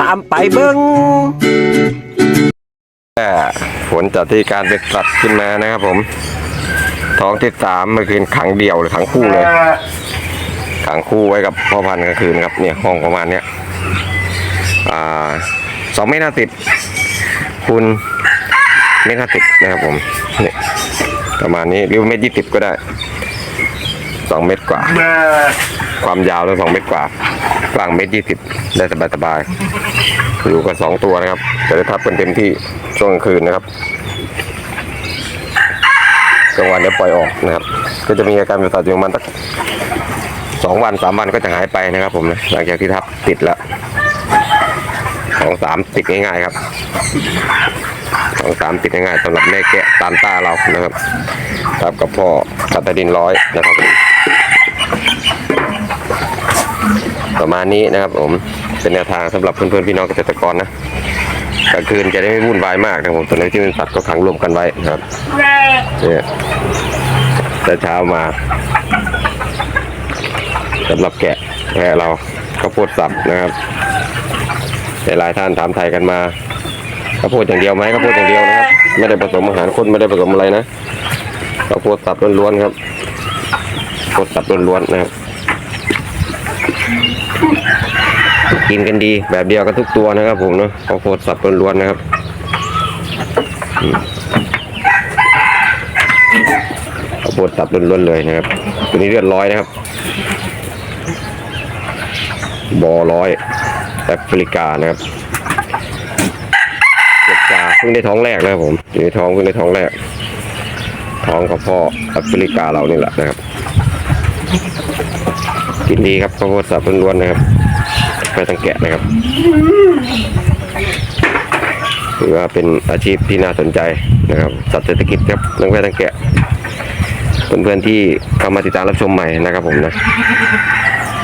ตามไปเบิ้งผลจากที่การเด็กสัตว์ขึ้นมานะครับผม ท้องที่สามเมื่อคืนขังเดี่ยวหรือขังคู่เลย ขังคู่ไว้กับพ่อพันธุ์กลางคืนครับเนี่ยห้องประมาณเนี้ยอ่าสองเมตรห้าสิบคูณเมตรห้าสิบนะครับผมเนี่ยประมาณนี้หรือเมตรยี่สิบก็ได้ สองเมตรกว่า ความยาวแล้วสองเมตรกว่ากว้างเมตรยี่สิบได้สบายสบายๆอยู่กันสองตัวนะครับจะได้ทับกันเต็มที่ช่วงกลางคืนนะครับกลางวันเดี๋ยวปล่อยออกนะครับ ก็จะมีอาการประสาทอยู่ประมาณสักสองวันสามวันก็จะหายไปนะครับ ผมนะหลังจากที่ทับติดแล้วสองสามติดง่ายๆครับสองสามติดง่ายๆสำหรับแม่แกะตามตาเรานะครับทับกับพ่อตัตดินร้อยนะครับ ประมาณนี้นะครับผมเป็นแนวทางสำหรับเพื่อนๆพี่น้องเกษตรกรนะกลางคืนจะได้ไม่วุ่นวายมากนะผมตอนนี้ที่เป็นสัตว์ก็ขังรวมกันไว้นะครับเนี่ยแต่เช้ามาสำหรับแกะแพะเราข้าวโพดสับนะครับหลายท่านถามไทยกันมาข้าวโพดอย่างเดียวไหมข้าวโพดอย่างเดียวนะครับไม่ได้ผสมอาหารคนไม่ได้ผสมอะไรนะข้าวโพดสับล้วนๆครับข้าวโพดสับล้วนๆนะครับ กินกันดีแบบเดียวกันทุกตัวนะครับผมเนาะข้าวโพดสับล้วนๆนะครับอืมข้าวโพดสับล้วนๆเลยนะครับ ตัวนี้เลือดร้อยนะครับ บอร้อยแอฟริกานะครับเจ็ดกาเพิ่งได้ท้องแรกนะครับผมอยู่ในท้องเพิ่งได้ท้องแรก ท้องกับพ่อแอฟริกาเรานี่แหละนะครับ กินดีครับข้าวโพดสับล้วนๆนะครับไม่ต้องแกะนะครับถือว่าเป็นอาชีพที่น่าสนใจนะครับ สัตว์เศรษฐกิจครับเรื่องแพะต้งแกะเพื่อนๆที่เข้ามาติดตามรับชมใหม่นะครับผมนะ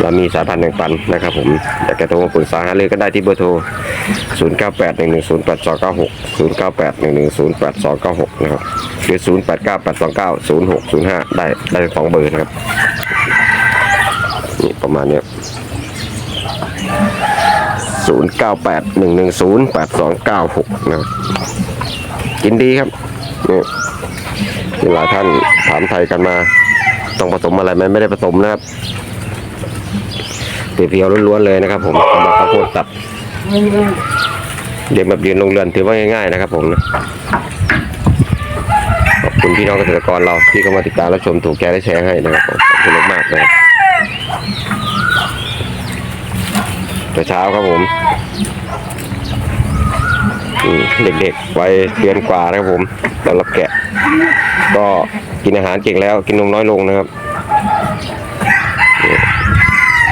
เรามีสายพันธุ์แบ่งปันนะครับผมอยากจะโทรมาปรึกษาหารือก็ได้ที่เบอร์โทร 0 9 8 1 1 0 8 2 9 6 0 9 8 1 1 0 8 2 9 6 นะครับหรือ 0 8 9 8 2 9 0 6 0 5 ได้ได้ทั้งสองเบอร์นะครับ นี่ประมาณเนี้ยศูนย์เก้าแปดหนึ่งหนึ่งศูนย์แปดสองเก้าหกนะกินดีครับนี่มีหลายท่านถามไทยกันมา ต้องผสมอะไรไหมไม่ได้ผสมนะครับเพียวๆล้วนๆเลยนะครับ ผมสำหรับข้าวโพดตับเรียนแบบเรียนโรงเรือนถือว่าง่ายๆนะครับ ผมนะขอบคุณพี่น้องเกษตรกรเราที่เข้ามาติดตามรับชมถูกแชร์และแชร์ให้นะครับขอบคุณมากๆนะครับ แต่เช้าครับผมเด็กๆวัยเดือนกว่านะครับผมสำหรับแกะ ก็กินอาหารเก่งแล้วกินนมน้อยลงนะครับ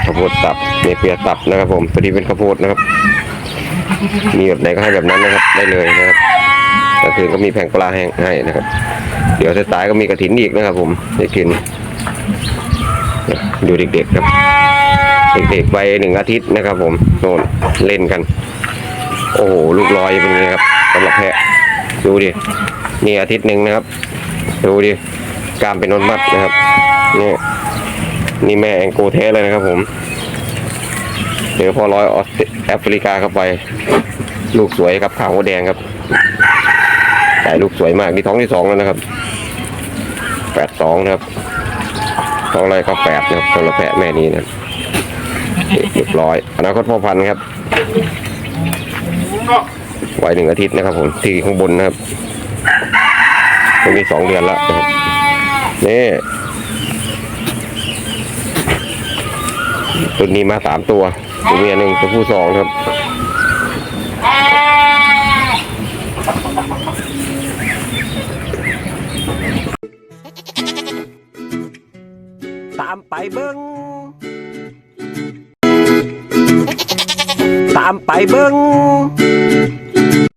ข้าวโพดตับเนเปียตับนะครับ ผมพอดีเป็นข้าวโพดนะครับ มีแบบไหนก็ให้แบบนั้นนะครับ ได้เลยนะครับก็คือก็มีแผงปลาแห้งให้นะครับ เดี๋ยวสายก็มีกระถินอีกนะครับ ผมได้กินดูเด็กๆครับ เด็กๆไปหนึ่งอาทิตย์นะครับ ผมโน่นเล่นกัน โอ้โหลูกลอยเป็นไงครับสำหรับแพะดูดินี่อาทิตย์หนึ่งนะครับ ดูดิกามเป็นนนมัดนะครับนี่นี่แม่แองโกเทสเลยนะครับผมเดี๋ยวพอร้อยออสแอฟริกาเข้าไป ลูกสวยครับขาวแดงครับไก่ลูกสวยมากนี่ท้องที่สองแล้วนะครับแปดสองนะครับท้องอะไรก็แปดนะครับสำหรับแพะแม่นี้นะครับ เรียบร้อยอนาคตพ่อพันธุ์ครับวัยหนึ่งอาทิตย์นะครับผมที่ข้างบนนะครับตรงนี้สองเดือนแล้วนะครับนี่ตัวนี้มาสามตัวตัวเมียหนึ่งตัวผู้สองครับตามไปเบิ้งามไปเบิ้ง